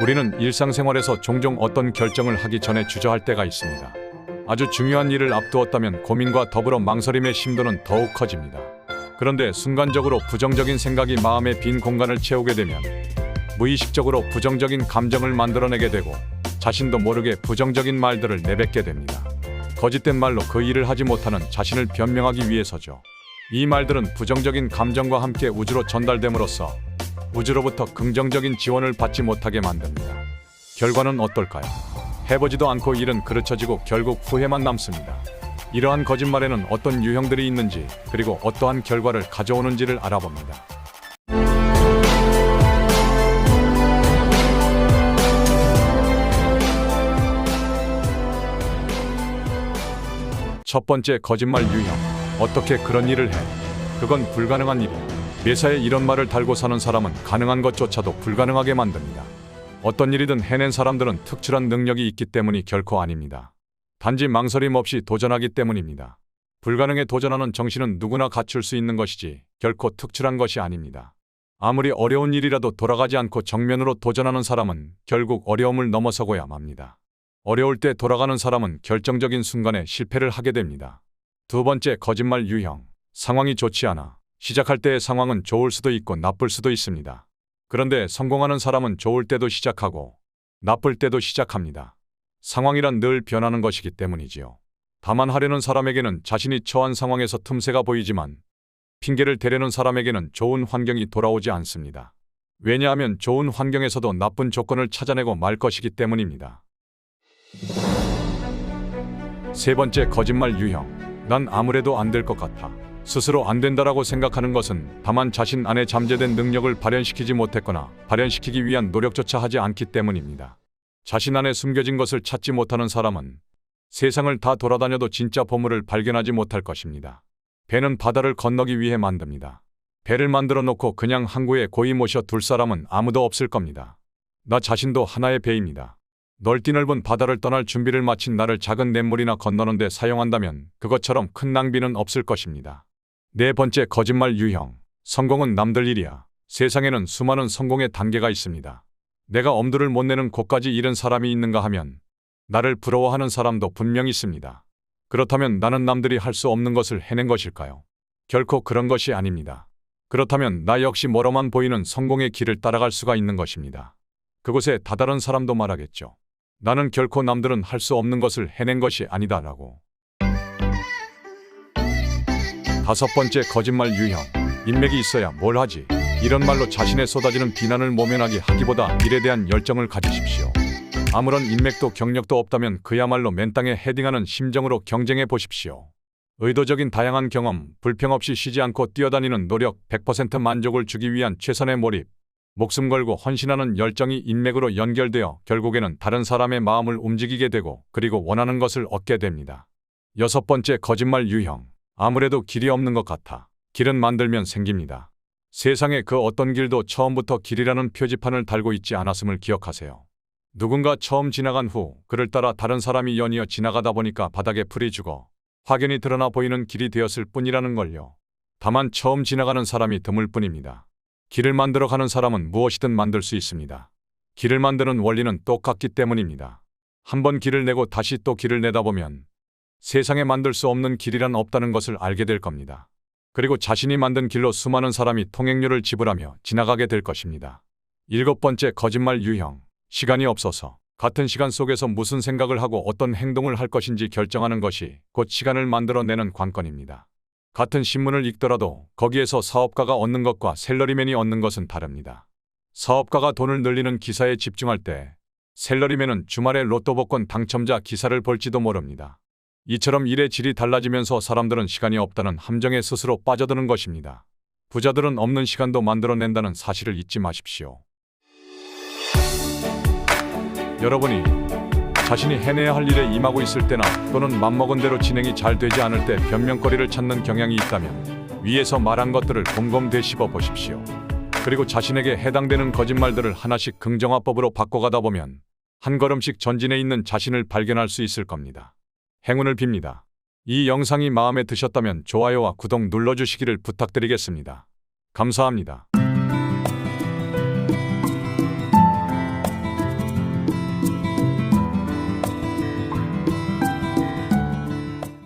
우리는 일상생활에서 종종 어떤 결정을 하기 전에 주저할 때가 있습니다. 아주 중요한 일을 앞두었다면 고민과 더불어 망설임의 심도는 더욱 커집니다. 그런데 순간적으로 부정적인 생각이 마음의 빈 공간을 채우게 되면 무의식적으로 부정적인 감정을 만들어내게 되고 자신도 모르게 부정적인 말들을 내뱉게 됩니다. 거짓된 말로 그 일을 하지 못하는 자신을 변명하기 위해서죠. 이 말들은 부정적인 감정과 함께 우주로 전달됨으로써 우주로부터 긍정적인 지원을 받지 못하게 만듭니다. 결과는 어떨까요? 해보지도 않고 일은 그르쳐지고 결국 후회만 남습니다. 이러한 거짓말에는 어떤 유형들이 있는지 그리고 어떠한 결과를 가져오는지를 알아봅니다. 첫 번째 거짓말 유형. 어떻게 그런 일을 해? 그건 불가능한 일이야. 매사에 이런 말을 달고 사는 사람은 가능한 것조차도 불가능하게 만듭니다. 어떤 일이든 해낸 사람들은 특출한 능력이 있기 때문이 결코 아닙니다. 단지 망설임 없이 도전하기 때문입니다. 불가능에 도전하는 정신은 누구나 갖출 수 있는 것이지 결코 특출한 것이 아닙니다. 아무리 어려운 일이라도 돌아가지 않고 정면으로 도전하는 사람은 결국 어려움을 넘어서고야 맙니다. 어려울 때 돌아가는 사람은 결정적인 순간에 실패를 하게 됩니다. 두 번째 거짓말 유형. 상황이 좋지 않아. 시작할 때의 상황은 좋을 수도 있고 나쁠 수도 있습니다. 그런데 성공하는 사람은 좋을 때도 시작하고 나쁠 때도 시작합니다. 상황이란 늘 변하는 것이기 때문이지요. 다만 하려는 사람에게는 자신이 처한 상황에서 틈새가 보이지만 핑계를 대려는 사람에게는 좋은 환경이 돌아오지 않습니다. 왜냐하면 좋은 환경에서도 나쁜 조건을 찾아내고 말 것이기 때문입니다. 세 번째 거짓말 유형. 난 아무래도 안 될 것 같아. 스스로 안 된다라고 생각하는 것은 다만 자신 안에 잠재된 능력을 발현시키지 못했거나 발현시키기 위한 노력조차 하지 않기 때문입니다. 자신 안에 숨겨진 것을 찾지 못하는 사람은 세상을 다 돌아다녀도 진짜 보물을 발견하지 못할 것입니다. 배는 바다를 건너기 위해 만듭니다. 배를 만들어 놓고 그냥 항구에 고이 모셔 둘 사람은 아무도 없을 겁니다. 나 자신도 하나의 배입니다. 넓디 넓은 바다를 떠날 준비를 마친 나를 작은 냇물이나 건너는데 사용한다면 그것처럼 큰 낭비는 없을 것입니다. 네 번째 거짓말 유형. 성공은 남들 일이야. 세상에는 수많은 성공의 단계가 있습니다. 내가 엄두를 못 내는 곳까지 이른 사람이 있는가 하면 나를 부러워하는 사람도 분명 있습니다. 그렇다면 나는 남들이 할 수 없는 것을 해낸 것일까요? 결코 그런 것이 아닙니다. 그렇다면 나 역시 멀어만 보이는 성공의 길을 따라갈 수가 있는 것입니다. 그곳에 다다른 사람도 말하겠죠. 나는 결코 남들은 할 수 없는 것을 해낸 것이 아니다라고. 다섯 번째 거짓말 유형. 인맥이 있어야 뭘 하지. 이런 말로 자신의 쏟아지는 비난을 모면하게 하기보다 일에 대한 열정을 가지십시오. 아무런 인맥도 경력도 없다면 그야말로 맨땅에 헤딩하는 심정으로 경쟁해 보십시오. 의도적인 다양한 경험, 불평 없이 쉬지 않고 뛰어다니는 노력, 100% 만족을 주기 위한 최선의 몰입, 목숨 걸고 헌신하는 열정이 인맥으로 연결되어 결국에는 다른 사람의 마음을 움직이게 되고 그리고 원하는 것을 얻게 됩니다. 여섯 번째 거짓말 유형. 아무래도 길이 없는 것 같아. 길은 만들면 생깁니다. 세상에 그 어떤 길도 처음부터 길이라는 표지판을 달고 있지 않았음을 기억하세요. 누군가 처음 지나간 후 그를 따라 다른 사람이 연이어 지나가다 보니까 바닥에 풀이 죽어 확연히 드러나 보이는 길이 되었을 뿐이라는 걸요. 다만 처음 지나가는 사람이 드물 뿐입니다. 길을 만들어 가는 사람은 무엇이든 만들 수 있습니다. 길을 만드는 원리는 똑같기 때문입니다. 한번 길을 내고 다시 또 길을 내다 보면 세상에 만들 수 없는 길이란 없다는 것을 알게 될 겁니다. 그리고 자신이 만든 길로 수많은 사람이 통행료를 지불하며 지나가게 될 것입니다. 일곱 번째 거짓말 유형. 시간이 없어서 같은 시간 속에서 무슨 생각을 하고 어떤 행동을 할 것인지 결정하는 것이 곧 시간을 만들어내는 관건입니다. 같은 신문을 읽더라도 거기에서 사업가가 얻는 것과 셀러리맨이 얻는 것은 다릅니다. 사업가가 돈을 늘리는 기사에 집중할 때 셀러리맨은 주말에 로또 복권 당첨자 기사를 볼지도 모릅니다. 이처럼 일의 질이 달라지면서 사람들은 시간이 없다는 함정에 스스로 빠져드는 것입니다. 부자들은 없는 시간도 만들어낸다는 사실을 잊지 마십시오. 여러분이 자신이 해내야 할 일에 임하고 있을 때나 또는 맘먹은 대로 진행이 잘 되지 않을 때 변명거리를 찾는 경향이 있다면 위에서 말한 것들을 곰곰 되씹어 보십시오. 그리고 자신에게 해당되는 거짓말들을 하나씩 긍정화법으로 바꿔가다 보면 한 걸음씩 전진해 있는 자신을 발견할 수 있을 겁니다. 행운을 빕니다. 이 영상이 마음에 드셨다면 좋아요와 구독 눌러주시기를 부탁드리겠습니다. 감사합니다.